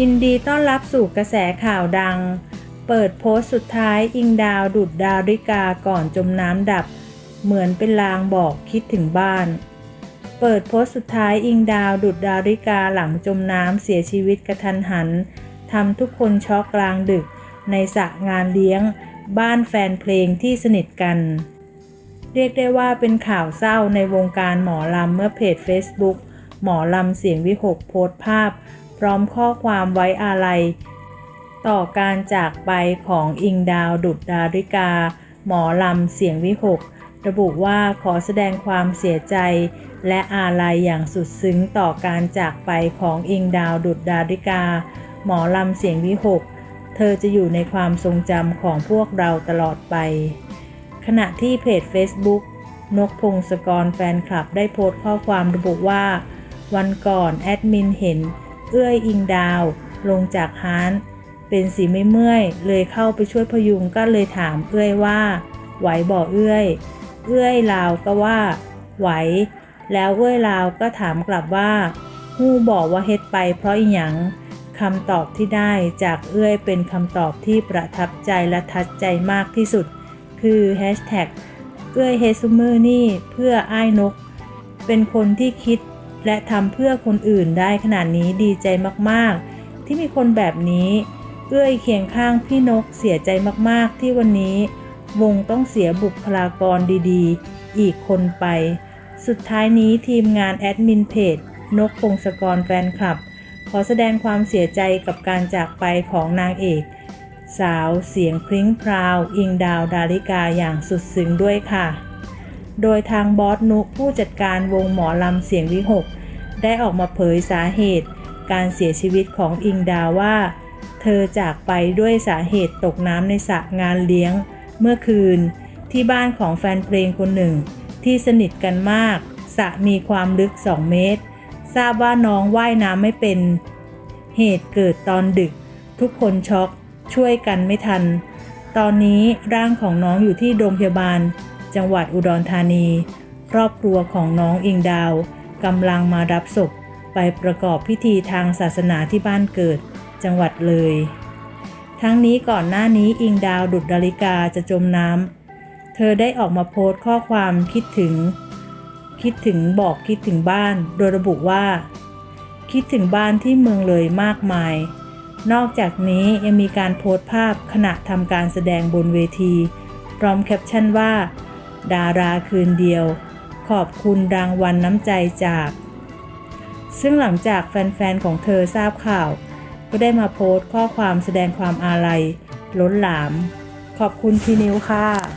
ยินดีต้อนรับสู่กระแสข่าวดัง เปิดโพสต์สุดท้ายอิงดาวดุดดาวริกาก่อนจมน้ำดับ เหมือนเป็นลางบอกคิดถึงบ้าน เปิดโพสต์สุดท้ายอิงดาวดุดดาวริกาหลังจมน้ำเสียชีวิตกระทันหันทำทุกคนช็อกกลางดึก ในสระงานเลี้ยง บ้านแฟนเพลงที่สนิทกัน เรียกได้ว่าเป็นข่าวเศร้าในวงการหมอลำเมื่อเพจ Facebook หมอลำเสียงวิหกโพสต์ภาพ พร้อมข้อความไว้อาลัย ต่อการจากไปของอิงดาวดุดดาริกา หมอลำเสียงวิหก ระบุว่าขอแสดงความเสียใจ และอาลัยอย่างสุดซึ้งต่อการจากไปของอิงดาวดุดดาริกา หมอลำเสียงวิหก เธอจะอยู่ในความทรงจำของพวกเราตลอดไป ขณะที่เพจ Facebook นกพงศกรแฟนคลับได้โพสต์ข้อความระบุว่า วันก่อนแอดมินเห็น เอื้อยอิงดาว ลงจากฮานเป็นสีไม่เมื่อย เลยเข้าไปช่วยพยุงก็เลยถามเอื้อยว่า ไหวบ่เอื้อย เอื้อยลาวก็ว่า ไหว แล้วเอื้อยลาวก็ถามกลับว่าฮู้บอกว่าเฮ็ดไปเพราะอีหยังคำตอบที่ได้จากเอื้อยเป็นคำตอบที่ประทับใจและทัดใจมากที่สุด คือ Hashtag เอื้อยเฮซูเมอร์นี่เพื่ออ้ายนก เป็นคนที่คิด และทำเพื่อคนอื่นได้ขนาดนี้ดีใจมากๆ ที่มีคนแบบนี้ เอื้อยเคียงข้างพี่นกเสียใจมากๆ ที่วันนี้วงต้องเสียบุคลากรดีๆ อีกคนไป สุดท้ายนี้ทีมงานแอดมินเพจนกพงศกรแฟนคลับ ขอแสดงความเสียใจกับการจากไปของนางเอก สาวเสียงพริ้งพราว อิงดาวดาริกาอย่างสุดซึ้งด้วยค่ะ โดยทางบอสนุผู้จัดการวงหมอลำเสียงวิหก ได้ออกมาเผยสาเหตุ การเสียชีวิตของอิงดาว่า เธอจากไปด้วยสาเหตุตกน้ำในสระงานเลี้ยง เมื่อคืน ที่บ้านของแฟนเพลงคนหนึ่ง ที่สนิทกันมากสระมีความลึก 2 เมตร ทราบว่าน้องว่ายน้ำไม่เป็น เหตุเกิดตอนดึก ทุกคนช็อกช่วยกันไม่ทัน ตอนนี้ร่างของน้องอยู่ที่โรงพยาบาล จังหวัดอุดรธานี ครอบครัวของน้องอิงดาวกำลังมารับศพไปประกอบพิธีทางศาสนาที่บ้านเกิด จังหวัดเลย ทั้งนี้ก่อนหน้านี้อิงดาวดุดดาริกาจะจมน้ำเธอได้ออกมาโพสต์ข้อความคิดถึง คิดถึงบอกคิดถึงบ้าน โดยระบุว่า คิดถึงบ้านที่เมืองเลยมากมาย นอกจากนี้ยังมีการโพสต์ภาพขณะทำการแสดงบนเวที พร้อมแคปชั่นว่า ดาราคืนเดียว ขอบคุณรางวัลน้ำใจจาก ซึ่งหลังจากแฟนๆ ของเธอทราบข่าว ก็ได้มาโพสต์ข้อความแสดงความอาลัย ล้นหลาม ขอบคุณพี่นิวค่ะ